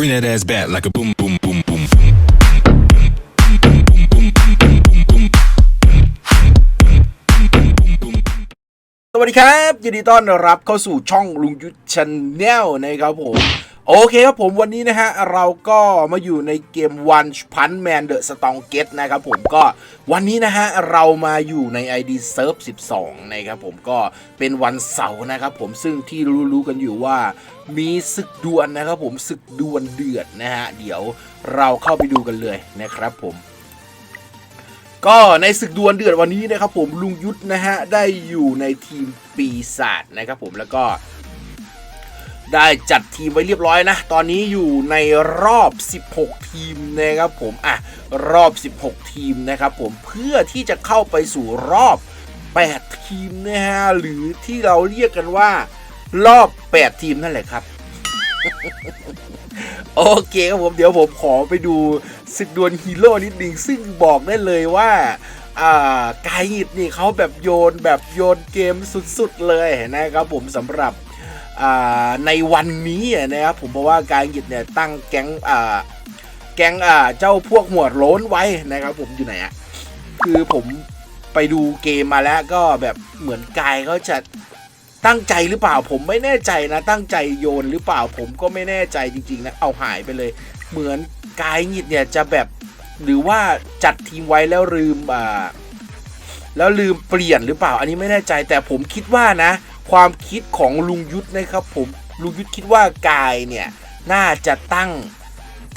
Bring that ass back like a boom, boom, boom, boom, boom. สวัสดีครับยินดีต้อนรับเข้าสู่ช่องลุงยุทธชาแนลนะครับผม โอเคครับผมวันนี้นะฮะเราก็มาอยู่ในเกม One Punch Man The Strongest นะครับผมก็วันนี้นะฮะเรามาอยู่ใน ID Serve 12 นะครับผมก็เป็นวันเสาร์นะครับผมซึ่งที่รู้ๆกันอยู่ว่ามีศึกดวลนะครับผมศึกดวลเดือดนะฮะเดี๋ยวเราเข้าไปดูกันเลยนะครับผม ก็ในศึกดวลเดือดวันนี้นะครับผมลุงยุทธนะฮะได้อยู่ในทีมปีศาจนะครับผมแล้วก็ ได้จัดทีมไว้เรียบร้อยนะ ตอนนี้อยู่ในรอบ 16 ทีมนะครับผม อะ รอบ 16 ทีมนะครับผม เพื่อที่จะเข้าไปสู่รอบ 8 ทีมนะฮะ หรือที่เราเรียกกันว่า รอบ 8 ทีมนั่นแหละครับ โอเคครับผม เดี๋ยวผมขอไปดูศึกดวลฮีโร่นิดนึง ซึ่งบอกได้เลยว่าอ่ากายหิดนี่เขาแบบโยนแบบโยนเกมสุดๆเลยนะครับผมสำหรับ ในวันนี้นะครับผมเพราะว่ากายหงิดเนี่ยตั้งแก๊งแก๊งเจ้าพวกหัวโล้นไว้นะครับ ผมอยู่ไหนอะคือผมไปดูเกมมาแล้วก็แบบเหมือนกายเขาจะตั้งใจหรือเปล่าผมไม่แน่ใจนะ ตั้งใจโยนหรือเปล่าผมก็ไม่แน่ใจจริงๆนะเอาหายไปเลย เหมือนกายหงิดเนี่ยจะแบบหรือว่าจัดทีมไว้แล้วลืมอ่าแล้วลืมเปลี่ยนหรือเปล่า อันนี้ไม่แน่ใจแต่ผมคิดว่านะ ความคิดของลุงยุทธนะครับผมลุงยุทธคิดว่ากายเนี่ยน่าจะตั้ง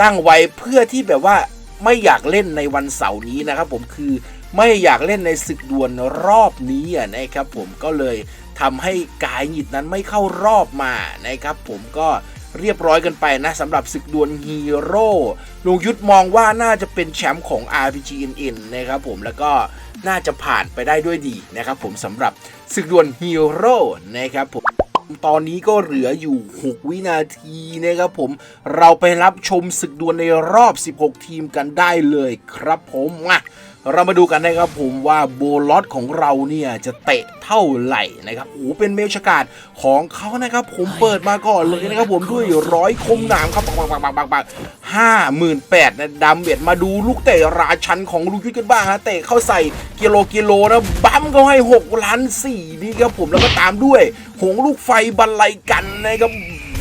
ตั้งไว้เพื่อที่แบบว่าไม่อยากเล่นในวันเสาร์นี้นะครับผมคือไม่อยากเล่นในศึกดวลรอบนี้นะครับผมก็เลยทำให้กายหยิดนั้นไม่เข้ารอบมานะครับผมก็ เรียบร้อยกันไปนะสำหรับศึกดวลฮีโร่ลุงยุทธมองว่าน่าจะเป็นแชมป์ของ RPGNN นะครับผมแล้วก็น่าจะผ่านไปได้ด้วยดีนะครับผมสำหรับศึกดวลฮีโร่นะครับผมตอนนี้ก็เหลืออยู่ 6 วินาทีนะครับผม เราไปรับชมศึกดวลในรอบ 16 ทีมกันได้เลยครับผมมา เรามาดูกันนะครับผมว่าโบลอสของเราเนี่ยจะเตะเท่าไหร่นะครับโอ้เป็นเมลชกาดของเขานะครับผมเปิดมาก่อนเลยนะครับผมด้วยร้อยคมหนามครับปักปักปักปักปักห้าหมื่นแปดนะดำเบียดมาดูลูกเตะราชันของลูกยุทธกันบ้างฮะเตะเข้าใส่กิโลกิโลนะบัมเขาให้6ล้านสี่นี่ครับผมแล้วก็ตามด้วย หงลูกไฟบรรลัยกันนะครับ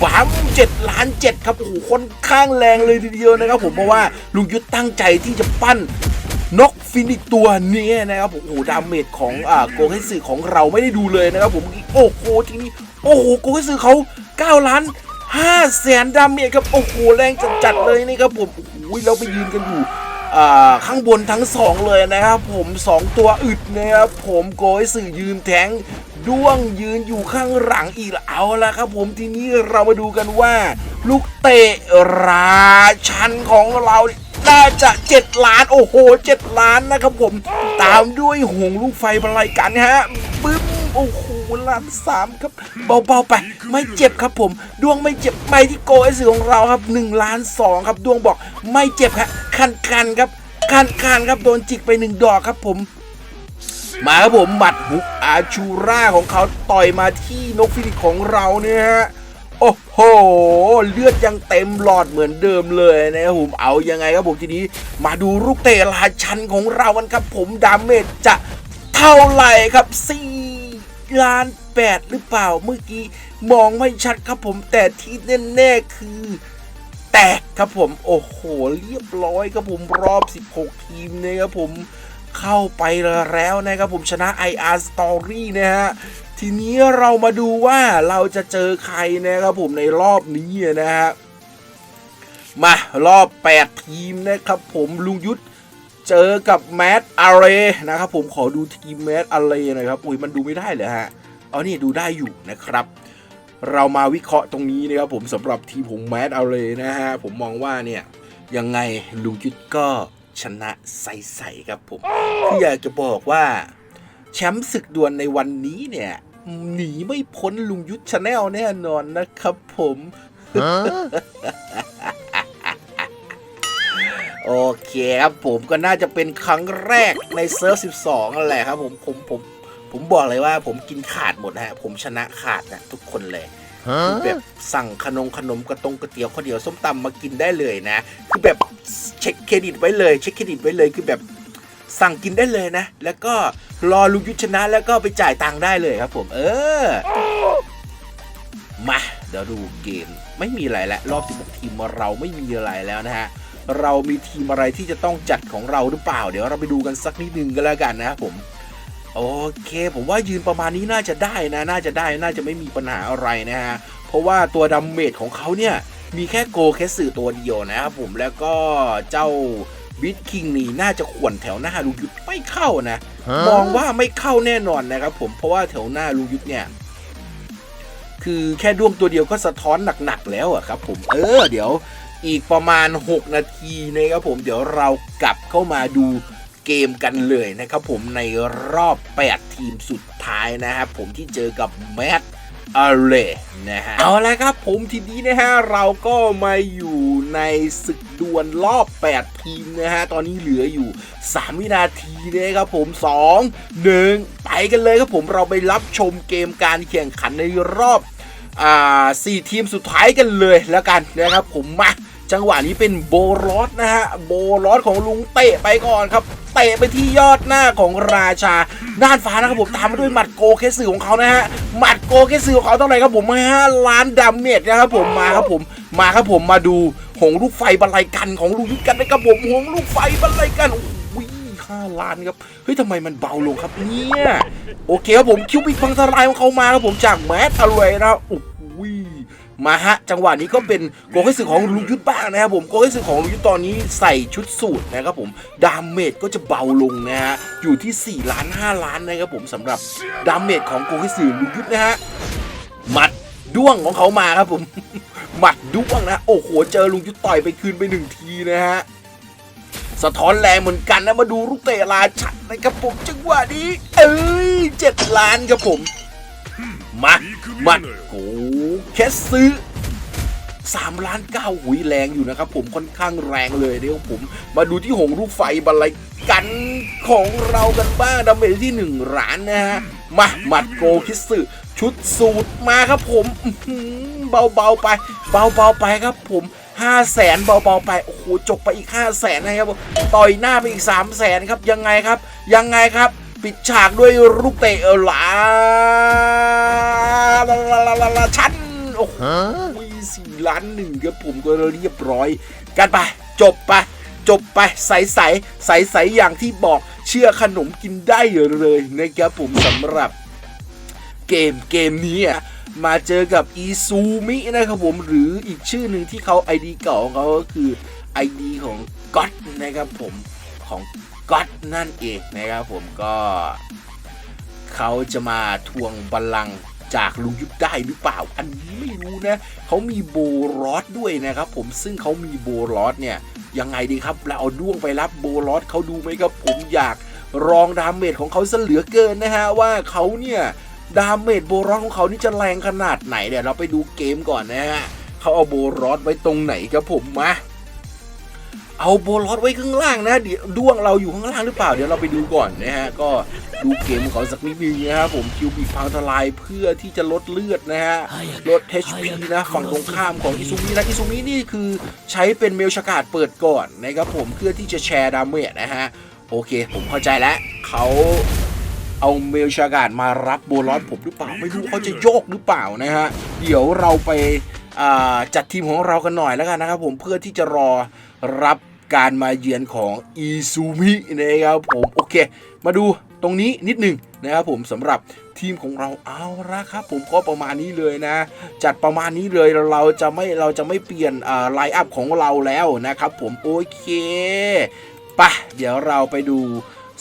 บัมเจ็ดล้านเจ็ดครับโอ้โหค่อนข้างแรงเลยทีเดียวนะครับผมเพราะว่าลุงยุทธตั้งใจที่จะปั้น นกฟินิกตัวนี้นะครับผมโอ้โหดาเมจของอ่าโกเฮสึของเราไม่ได้ดูเลยนะครับผมโอ้โหทีนี้โอ้โหโกเฮสึเขา9ล้าน5แสนดาเมจครับโอ้โหแรงจัดๆเลยนี่ครับผมโอ้โหเราไปยืนกันอยู่อ่าข้างบนทั้งสองเลยนะครับผมสองตัวอึดนะครับผมโกเฮสึยืนแทงด้วงยืนอยู่ข้างหลังอีกแล้วเอาละครับผมทีนี้เรามาดูกันว่า ลูกเตะราชันของเรา น่าจะ 7 ล้านโอ้โห 7 ล้านนะครับผม ตามด้วยหงลูกไฟบรรลัยกันฮะปึ๊บโอ้โหล้านสามครับ เบาๆไป ไม่เจ็บครับผม ดวงไม่เจ็บไปที่โกเอสของเราครับ1ล้าน2ครับดวงบอกไม่เจ็บครับคันคันครับคันคันครับโดนจิกไปหนึ่งดอกครับผมมาครับผมหมัดฮุกอาชูร่าของเขาต่อยมาที่นกฟินิกของเราเนี่ยฮะ โอ้โห เลือดยังเต็มหลอดเหมือนเดิมเลยนะครับผมเอายังไงครับผมทีนี้มาดูลูกเตะราชันของเรากันครับ ผมดาเมจจะเท่าไหร่ครับ4ล้าน8หรือเปล่าเมื่อกี้มองไม่ชัดครับผมแต่ที่แน่ๆคือแตกครับผมโอ้โหเรียบร้อยครับผมรอบ 16 ทีมนะครับผมเข้าไปแล้วนะครับผมชนะ IR Story นะฮะ ทีนี้เรามาดูว่าเราจะเจอใครนะครับผมในรอบนี้นะฮะมารอบ 8 ทีมนะครับผมลุงยุทธเจอกับแมดอาร์เรนะครับผมขอดูทีมแมดอาร์เรหน่อยครับอุ้ยมันดูไม่ได้เลยฮะเอานี่ดูได้อยู่นะครับ เรามาวิเคราะห์ตรงนี้นะครับผมสำหรับทีมของแมดอาร์เรนะฮะผมมองว่าเนี่ยยังไงลุงยุทธก็ชนะใสๆครับผมคืออยากจะบอกว่าแชมป์ศึกดวลในวันนี้เนี่ย หนีไม่พ้นลุงยุทธชาแนลแน่นอนนะครับผมโอเคครับผมก็น่าจะเป็นครั้งแรกในเซิร์ฟ 12นั่นแหละครับผมผมผมผมบอกเลยว่าผมกินขาดหมดนะฮะ ผมชนะขาดนะทุกคนเลยคือแบบสั่งขนมขนมกระตงกระเตี๋ยวข้าวเดียวส้มตำมากินได้เลยนะ คือแบบเช็คเครดิตไว้เลย เช็คเครดิตไว้เลยคือแบบ สั่งกินได้เลยนะ แล้วก็รอลุงยุทธชนะแล้วก็ไปจ่ายตังค์ได้เลยครับ ผมเออ มาเดี๋ยวดูเกมไม่มีอะไรแล้วรอบ 16 ทีมเราไม่มีอะไรแล้วนะฮะเรามีทีมอะไรที่จะต้องจัดของเราหรือเปล่า เดี๋ยวเราไปดูกันสักนิดนึงก็แล้วกันนะครับผมโอเค ผมว่ายืนประมาณนี้น่าจะได้นะ น่าจะได้น่าจะไม่มีปัญหาอะไรนะฮะเพราะว่าตัวดัมเมจของเขาเนี่ยมีแค่โกแคสสื่อตัวเดียวนะครับผมแล้วก็เจ้า บิทคิงนี่น่าจะขวนแถวหน้าลุงยุทธไม่เข้านะ มองว่าไม่เข้าแน่นอนนะครับผมเพราะว่าแถวหน้าลุงยุทธเนี่ย คือแค่ดวงตัวเดียวก็สะท้อนหนักๆแล้วอะครับ ผมเออเดี๋ยวอีกประมาณ 6 นาทีนะครับผมเดี๋ยวเรากลับเข้ามาดูเกมกันเลยนะครับผมในรอบ 8 ทีมสุดท้ายนะครับผมที่เจอกับแมต อาเลนะฮะเอาละครับผมทีนี้นะฮะเราก็มาอยู่ในศึกดวลรอบ 8 ทีมนะฮะตอนนี้เหลืออยู่ 3 วินาทีนะครับผม 2 1 ไปกันเลยครับผมเราไปรับชมเกมการแข่งขันในรอบอ่าสี่ทีมสุดท้ายกันเลยแล้วกันนะครับผมมา จังหวะนี้เป็นโบลอสนะฮะโบลอสของลุงเตะไปก่อนครับเตะไปที่ยอดหน้าของราชาน่านฟ้านะครับผมตามมาด้วยหมัดโกเคสึของเขานะฮะหมัดโกเคสึของเขาเท่าไหร่ครับผมห้าล้านดาเมจนะครับผมมาครับผมมาครับผมมาดูหงลูกไฟบรรลัยกันของลุงยุทธกันนะครับผมหงลูกไฟบรรลัยกันโอ้โหห้าล้านครับเฮ้ยทำไมมันเบาลงครับเนี่ยโอเคครับผมคิวปิกพังทลายของเขามาครับผมจากแมสอะไรนะโอ้โห มาฮะ จังหวะนี้ก็เป็นโกเกสึของลุงยุทธบ้างนะครับผมโกเกสึของลุงยุทธตอนนี้ใส่ชุดสูทนะครับผมดาเมจก็จะเบาลงนะฮะอยู่ที่ 4 ล้าน 5 ล้านนะครับผมสำหรับดาเมจของโกเกสึลุงยุทธนะฮะหมัดด้วงของเขามาครับผมหมัดด้วงนะโอ้โหเจอลุงยุทธต่อยไปคืนไปหนึ่งทีนะฮะสะท้อนแรงเหมือนกันนะมาดูลูกเตะราชันนะครับผมจังหวะนี้ เอ้ยเจ็ดล้านครับผมมามาโอ้ แค่ซื้อสามล้านเก้าหุยแรงอยู่นะครับผมค่อนข้างแรงเลยเดี๋ยวผม มาดูที่หงลูกไฟบรรลัยกันของเรากันบ้างดาเมจที่หนึ่งล้านนะฮะ มาหมัดโกคิสึชุดสูตรมาครับผมเบาๆไป เบาๆไปครับผมห้าแสนเบาๆไป โอ้โห จบไปอีกห้าแสนนะครับต่อยหน้าไปอีกสามแสนครับ ยังไงครับ ยังไงครับ ปิดฉากด้วยลูกเตะหลา ลาลาลาลาลาชั้นโอ้โหสี่ล้านหนึ่งครับผมก็เรียบร้อย กันไป จบไปจบไปใสใสใสใสอย่างที่บอกเชื่อขนมกินได้เลยนะครับผมสำหรับเกมเกมนี้อะมาเจอกับอีซูมินะครับผมหรืออีกชื่อหนึ่งที่เขา ID เก่าของเขาก็คือ ID ของก็ d นะครับผมของก็ d นั่นเองนะครับผมก็เขาจะมาทวงบัลลังก์ จากลุงยุทธได้หรือเปล่า อันนี้ไม่รู้นะเขามีโบรอสด้วยนะครับผมซึ่งเขามีโบรอสเนี่ยยังไงดีครับเราเอาด้วงไปรับโบลอสเขาดูไหมครับผมอยากรองดาเมจของเขาซะเหลือเกินนะฮะว่าเขาเนี่ยดาเมจโบลอสของเขานี่จะแรงขนาดไหนเดี๋ยวเราไปดูเกมก่อนนะฮะเขาเอาโบลอสไว้ตรงไหนครับผมมา เอาโบลอสไว้ข้างล่างนะเดี๋ยวด้วงเราอยู่ข้างล่างหรือเปล่าเดี๋ยวเราไปดูก่อนนะฮะก็ดูเกมของเขาสักนิดนึงนะครับผมคิวบิพังทลายเพื่อที่จะลดเลือดนะฮะลด HP นะฝั่งตรงข้ามของอิซูมินะอิซูมินี่คือใช้เป็นเมลชากาดเปิดก่อนนะครับผมเพื่อที่จะแชร์ดาเมจนะฮะโอเค ผมเข้าใจแล้วเขาเอาเมลชากาดมารับโบลอสผมหรือเปล่า ไม่รู้เขาจะโยกหรือเปล่านะฮะ เดี๋ยวเราไปอ่าจัดทีมของเรากันหน่อยแล้วกันนะครับผมเพื่อที่จะรอรับ การมาเยือนของอีซูมินะครับผมโอเค มาดูตรงนี้นิดหนึ่งนะครับผมสำหรับทีมของเราเอาละครับผมก็ประมาณนี้เลยนะ จัดประมาณนี้เลยเราจะไม่เราจะไม่เปลี่ยนไลน์อัพของเราแล้วนะครับผมโอเคปะเดี๋ยวเราไปดู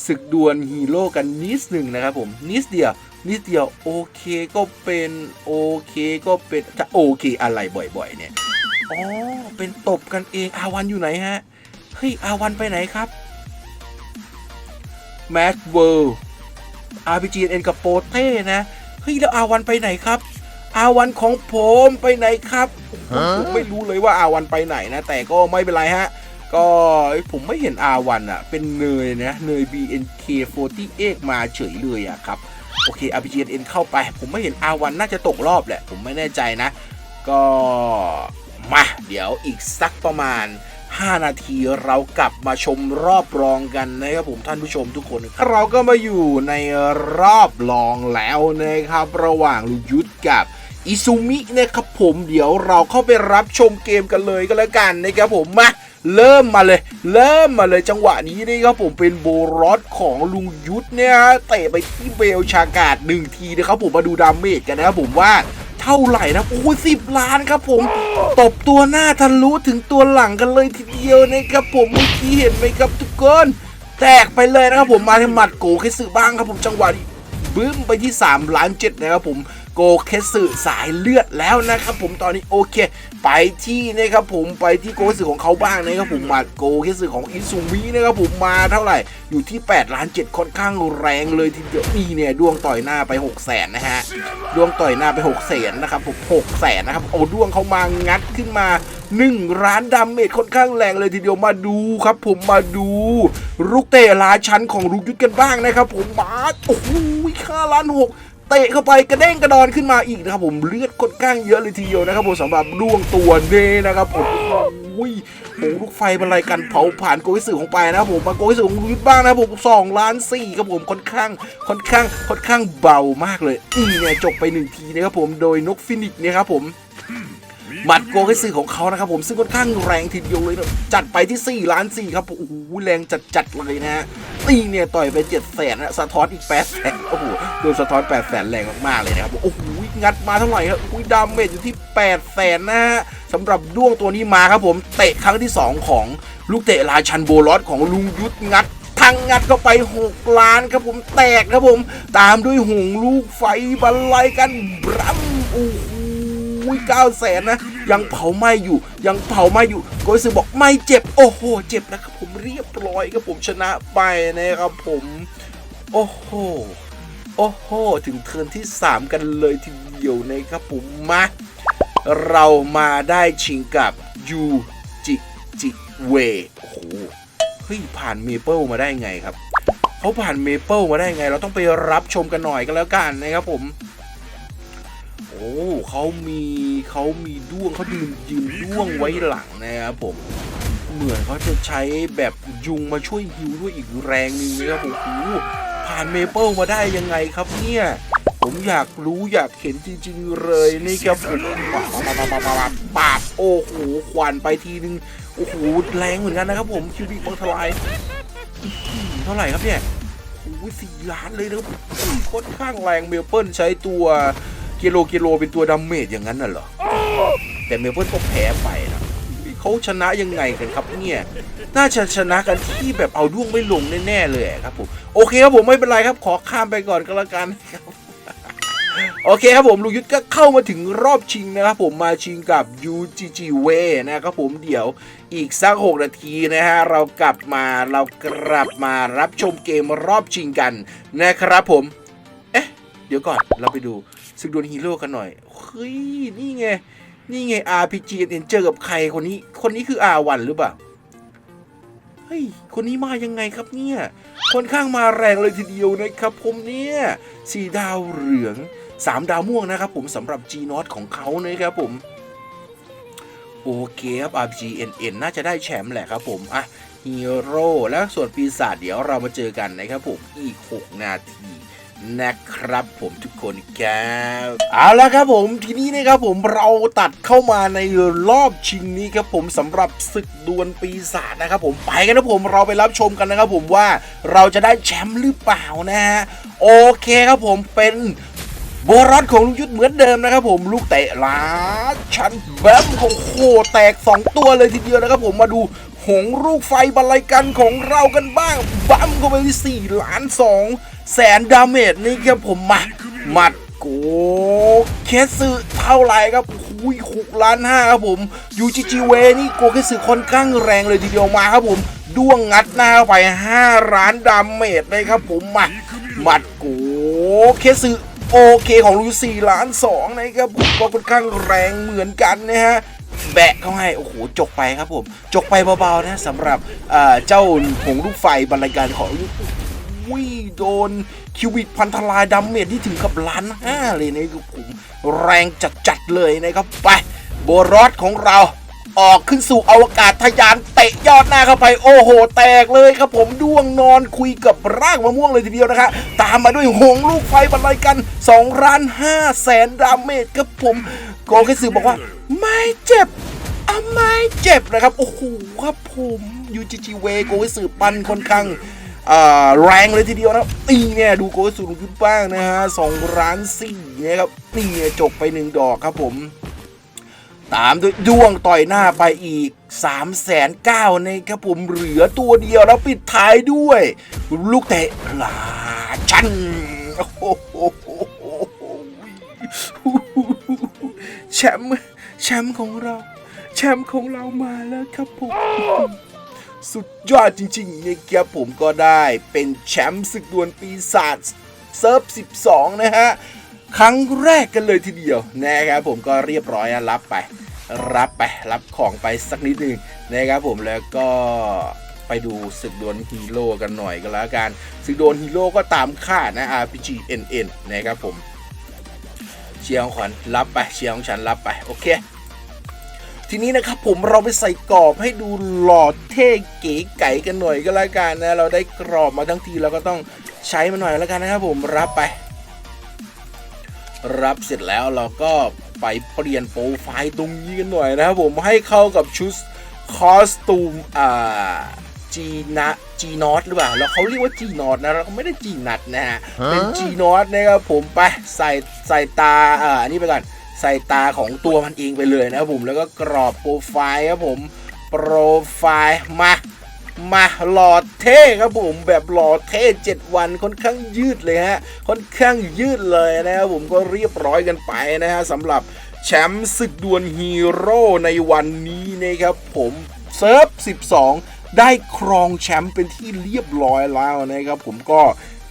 ศึกดวลฮีโร่กันนิดหนึ่งนะครับผมนิดเดียวนิดเดียวโอเคก็เป็นโอเคก็เป็นจะโอเคอะไรบ่อยๆเนี่ยอ๋อเป็นตบกันเองอาวันอยู่ไหนฮะ ฮ้ย อาวันไปไหนครับแม็กเวิล RPG N กับโปเต้นะ เฮ้ย แล้วอาวันไปไหนครับ อาวันของผมไปไหนครับ ผมไม่รู้เลยว่าอาวันไปไหนนะ แต่ก็ไม่เป็นไรฮะ ก็ผมไม่เห็นอาวันอะเป็นเนยนะ เนย BNK48 มาเฉยเลยอะครับ โอเค RPGN เข้าไป ผมไม่เห็น R1 น่าจะตกรอบแหละ ผมไม่แน่ใจนะ ก็มา เดี๋ยวอีกสักประมาณ 5 นาทีเรากลับมาชมรอบรองกันนะครับผมท่านผู้ชมทุกคน เราก็มาอยู่ในรอบรองแล้วนะครับ ระหว่างลูยุทธกับอิซูมินะครับผมเดี๋ยวเราเข้าไปรับชมเกมกันเลยก็แล้วกันนะครับผมมาเริ่มมาเลย เริ่มมาเลยจังหวะนี้นี่ครับผมเป็นโบรอสของลุงยุทธเนี่ยฮะเตะไปที่เบลชากาดหนึ่งทีนะครับผมมาดูดาเมจกันนะครับผมว่า เท่าไหร่นะโอ้สิบล้านครับผม ตบตัวหน้าทะลุถึงตัวหลังกันเลยทีเดียวนะครับผมเมื่อกี้เห็นไหมครับทุกคนแตกไปเลยนะครับผมมาที่หมัดโกเคสึบ้างครับผมจังหวะนี้บึ้มไปที่ 3 ล้านเจ็ดนะครับผม โกเคสึสายเลือดแล้วนะครับผมตอนนี้โอเค ไปที่นะครับผมไปที่โกเคสึของเขาบ้างนะครับผมมัดโกเคสึของอิซูมินะครับผมมาเท่าไหร่อยู่ที่8ล้าน7ค่อนข้างแรงเลยทีเดียวนี่เนี่ยดวงต่อยหน้าไป6 0แสนนะฮะดวงต่อยหน้าไป6 0แสนนะครับผม6แสนนะครับโอ้ดวงเขามางัดขึ้นมา1ร้านดาเมจค่อนข้างแรงเลยทีเดียวมาดูครับ ผมมาดูลูกเตะราชั้นของลูกยุทธกันบ้างนะครับผมมาโอ้โหค่าล้านหก เตะเข้าไปกระเด้งกระดอนขึ้นมาอีกนะครับผมเลือดค่อนข้างเยอะเลยทีเดียวนะครับผมสำหรับดวงตัวเนนะครับผมโอ้ยโอ้ลูกไฟบรรลัยกันเผาผ่านโกยสื่อของไปนะครับผมมาโกยสื่อของลูกยุทธบ้างนะครับผมสองล้านสี่ครับผมค่อนข้างค่อนข้างค่อนข้างเบามากเลยอีเนี่ยจบไปหนึ่งทีนะครับผมโดยนกฟินิกส์เนี่ยครับผม หมัดโกให้สื่อของเขานะครับผมซึ่งค่อนข้างแรงทีเดียวเลยนะจัดไปที่ 4 ล้าน4ครับโอ้โหแรงจัดจัดเลยนะฮะตีเนี่ยต่อยไป7แสนนะสะท้อนอีก8แสนโอ้โหโดนสะท้อน8แสนแรงมากๆเลยนะครับโอ้โหงัดมาเท่าไหร่ครับอุ้ยดาเมจอยู่ที่8แสนนะฮะสำหรับด้วงตัวนี้มาครับผมเตะครั้งที่ 2 ของลูกเตะราชันโบลอสของลุงยุทธงัดทางงัดเข้าไป 6 ล้านครับผมแตกครับผม ตามด้วยหงลูกไฟบรรลัยกันบรัมโอ้โห เก้าแสนนะ ยังเผาไหม้อยู่ ยังเผาไหม้อยู่โกยสึบอกไม่เจ็บ โอ้โห เจ็บนะครับผมเรียบร้อยครับผมชนะไปนะครับผม โอ้โห โอ้โห ถึงเทิร์นที่ 3 กันเลยทีเดียวนะครับผมมา เรามาได้ชิงกับยูจิจิเวโอ้โห เฮ้ย ผ่านเมเปิลมาได้ไงครับเขาผ่านเมเปิลมาได้ไง เราต้องไปรับชมกันหน่อยกันแล้วกันนะครับผม โอ้เขามีเขามีด้วงเขายืนยืนด้วงไว้หลังนะครับผม เหมือนเขาจะใช้แบบยุงมาช่วยฮิวด้วยอีกแรงหนึงนะครับผมโอ้ผ่านเมเปิลมาได้ยังไงครับเนี่ยผมอยากรู้อยากเห็นจริงๆเลยนี่ครับผมปาบปาบปาบปาบโอ้โหควันไปทีนึงโอ้โหแรงเหมือนกันนะครับผมคิวบิกบังทลายเท่าไหร่ครับเนี่ยโอ้ยสี่ล้านเลยนะครับค่อนข้างแรงเมลเปิลใช้ตัว กิโลกิโลเป็นตัวดาเมจอย่างนั้นน่ะเหรอ แต่เมเปิลก็แพ้ไปนะเขาชนะยังไงกันครับเนี่ย น่าจะชนะกันที่แบบเอาด้วงไม่ลงแน่ๆเลยครับผม โอเคครับผมไม่เป็นไรครับ ขอข้ามไปก่อนก็แล้วกันครับโอเคครับผมลุงยุทธก็เข้ามาถึงรอบชิงนะครับผมมาชิงกับ UGG w นะครับผมเดี๋ยวอีกสัก 6 นาทีนะฮะเรากลับมาเรากลับมารับชมเกมรอบชิงกันนะครับผม เอ๊ะ เดี๋ยวก่อนเราไปดู ศึกดวลฮีโร่กันหน่อยเฮ้ยนี่ไง นี่ไง RPG เอ็นเจอกับใครคนนี้ คนนี้คือ R1 หรือเปล่า เฮ้ย คนนี้มายังไงครับเนี่ยค่อนข้างมาแรงเลยทีเดียวนะครับผมเนี่ยสี่ดาวเหลืองสามดาวม่วงนะครับผมสำหรับ G n o t ของเขานะครับผมโอเคครับ RGNN น่าจะได้แชมป์แหละครับผมอะฮีโร่แล้วส่วนปีศาจเดี๋ยวเรามาเจอกันนะครับผมอีก 6 นาที นะครับผมทุกคนครับเอาละครับผมทีนี้นะครับผมเราตัดเข้ามาในรอบชิงนี้ครับผมสำหรับศึกดวลปีศาจนะครับผมไปกันนะผมเราไปรับชมกันนะครับผมว่าเราจะได้แชมป์หรือเปล่านะฮะโอเคครับผมเป็นโบรอดของลุงยุทธเหมือนเดิมนะครับผมลูกเตะล้าชันแบมของโคแตก 2 ตัวเลยทีเดียวนะครับผมมาดูหงลูกไฟบรรลัยกันของเรากันบ้างบัมเข้าไปที่4ล้าน2 แสนดาเมจนี่ครับผมมาหมัดโกเคสึเท่าไรครับคุยหกล้านห้าครับผมยูจิจิเวนี่โกเคสึค่อนข้างแรงเลยทีเดียวมาครับผมด้วงงัดหน้าเข้าไป 5 ล้านดาเมจเลยครับผมมาหมัดโกเคสึโอเคของลูสี่ล้านสองนะครับผมก็ค่อนข้างแรงเหมือนกันนะฮะแบะเขาให้ โอ้โห จกไปครับผม จกไปเบาๆนะสำหรับเอ่อเจ้าหงลูกไฟบรรยายการของ โดนคิวบิกพันธลายดาเมจที่ถึงกับล้านห้าเลยนะครับผมแรงจัดๆเลยนะครับไปโบรอสของเราออกขึ้นสู่อวกาศทะยานเตะยอดหน้าเข้าไปโอ้โห แตกเลยครับผมด้วงนอนคุยกับรากมะม่วงเลยทีเดียวนะคะตามมาด้วยหงลูกไฟบรรลัยกัน2ล้าน5แสนดาเมจครับผมโกเคสึบอกว่า ไม่เจ็บอะไม่เจ็บนะครับ โอ้โหครับผมยูจิจิเวโกเคสึปันค่อนข้าง แรงเลยทีเดียวนะตีเนี่ยดูโกสึลงขึ้นบ้างนะฮะสองล้านสี่นะครับนี่จบไปหนึ่งดอกครับผม ตามด้วยด้วงต่อยหน้าไปอีก3ามแสนเก้านะครับผมเหลือตัวเดียวแล้วปิดท้ายด้วย ลูกเตะลาชันโอ้โหแชมป์แชมป์ของเรา แชมป์ของเรามาแล้วครับผม สุดยอดจริงๆนะครับผมก็ได้เป็นแชมป์ศึกดวลปีศาจเซิร์ฟ 12 นะฮะ ครั้งแรกกันเลยทีเดียวนะครับผมก็เรียบร้อยนะรับไป รับไป รับของไปสักนิดหนึ่งนะครับผมแล้วก็ไปดูศึกดวลฮีโร่กันหน่อยก็แล้วกันศึกดวลฮีโร่ก็ตามคาดนะ RPG NN นะครับผมเชียร์ของขวัญรับไปเชียร์ของฉันรับไป โอเค ทีนี้นะครับผมเราไปใส่กรอบให้ดูหล่อเท่เก๋ไก่กันหน่อยก็แล้วกันนะ เราได้กรอบมาทั้งทีเราก็ต้องใช้มันหน่อยแล้วกันนะครับผมรับไป รับเสร็จแล้วเราก็ไปเปลี่ยนโปรไฟล์ตรงนี้กันหน่อยนะครับผมให้เข้ากับชุดคอสตูมอ่าจีนะจีนอตหรือเปล่า แล้วเขาเรียกว่าจีนอตนะเราไม่ได้จีนัดนะฮะเป็นจีนอตนะครับผมไปใส่ใส่ตาอ่าอันนี้ไปก่อน ใส่ตาของตัวมันเองไปเลยนะครับผมแล้วก็กรอบโปรไฟล์ครับผมโปรไฟล์มามาหล่อเท่ครับผมแบบหล่อเท่7วันค่อนข้างยืดเลยฮะค่อนข้างยืดเลยนะครับผมก็เรียบร้อยกันไปนะฮะสำหรับแชมป์ศึกดวลฮีโร่ในวันนี้นะครับผมเซิร์ฟ 12 ได้ครองแชมป์เป็นที่เรียบร้อยแล้วนะครับผมก็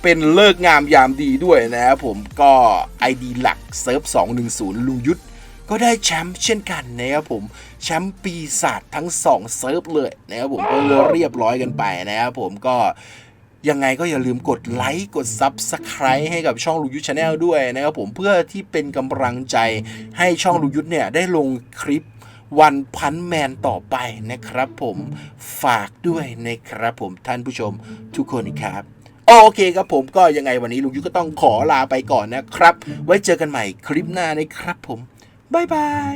เป็นเลิกงามยามดีด้วยนะครับผมก็ ID หลักเซิร์ฟ 210 ลุงยุทธก็ได้แชมป์เช่นกันนะครับผมแชมป์ปีศาจทั้งสองเซิร์ฟเลยนะครับผมก็เรียบร้อยกันไปนะครับผมก็ยังไงก็อย่าลืมกดไลค์กด Subscribe ให้กับช่องลูยุทธชาแนลด้วยนะครับผมเพื่อที่เป็นกำลังใจให้ช่องลูยุทธเนี่ยได้ลงคลิปวันพันแมนต่อไปนะครับผมฝากด้วยนะครับผมท่านผู้ชมทุกคนครับ โอเคครับผมก็ยังไงวันนี้ลุงยุก็ต้องขอลาไปก่อนนะครับ ไว้เจอกันใหม่คลิปหน้านะครับผม บ๊ายบาย